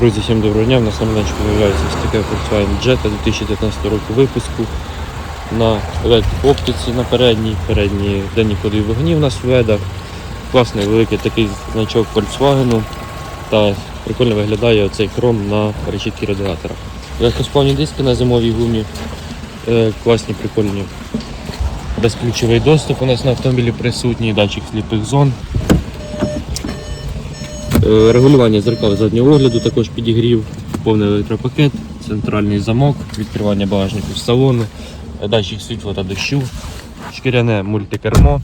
Друзі, всім доброго дня. На самому наче виявляється ось таке Volkswagen Jetta 2019 року випуску на оптиці на передній, передні денні ходові вогні в нас в ведах. Класний великий такий значок Volkswagen. Та прикольно виглядає оцей хром на решітки радіатора. Легкосплавні диски на зимовій гумі. Е, класні, прикольні. Безключовий доступ у нас на автомобілі присутній, датчик сліпих зон. Е, Регулювання зеркал заднього огляду, також підігрів, повний електропакет, центральний замок, відкривання багажнику з салону, датчик світла та дощу, шкіряне мультикермо.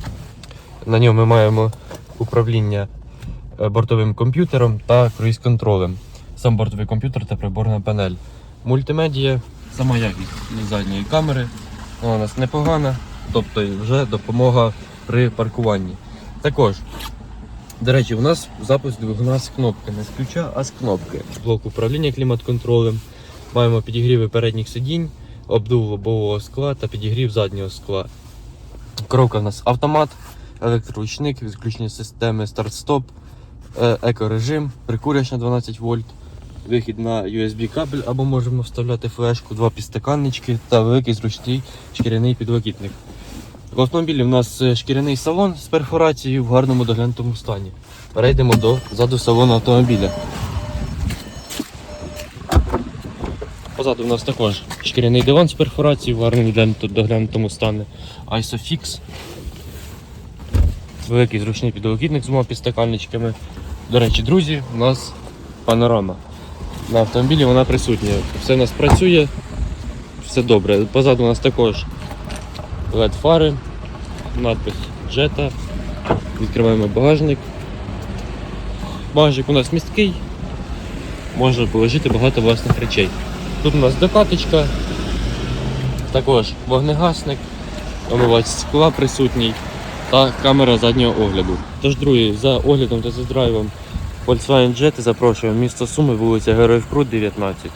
На ньому ми маємо управління е, бортовим комп'ютером та круїз-контролем. Сам бортовий комп'ютер та приборна панель. Мультимедія, сама якість задньої камери. Вона у нас непогана, тобто вже допомога при паркуванні. Також до речі, у нас запуск двигуна з кнопки, не з ключа, а з кнопки. Блок управління клімат-контролем. Маємо підігріви передніх сидінь, обдув лобового скла та підігрів заднього скла. Коробка у нас автомат, електроручник, відключення системи старт-стоп, е, екорежим, прикурювач на 12 вольт, вихід на USB кабель або можемо вставляти флешку, два підстаканнички та великий зручний шкіряний підлокітник. В автомобілі в нас е, шкіряний салон з перфорацією в гарному доглянутому стані. Перейдемо до заду салону автомобіля. Позаду в нас також шкіряний диван з перфорацією в гарному доглянутому стані. Isofix. Великий зручний підлокітник з двома підстаканничками. До речі, друзі, у нас панорама. На автомобілі вона присутня. Все у нас працює, все добре. Позаду у нас також LED фари, надпис Jetta. Відкриваємо багажник. Багажник у нас місткий, можна положити багато власних речей. Тут у нас докаточка, також вогнегасник, омивач скла присутній та камера заднього огляду. Тож, друзі, за оглядом та за драйвом Volkswagen Jetta запрошуємо місто Суми, вулиця Героїв Крут, 19.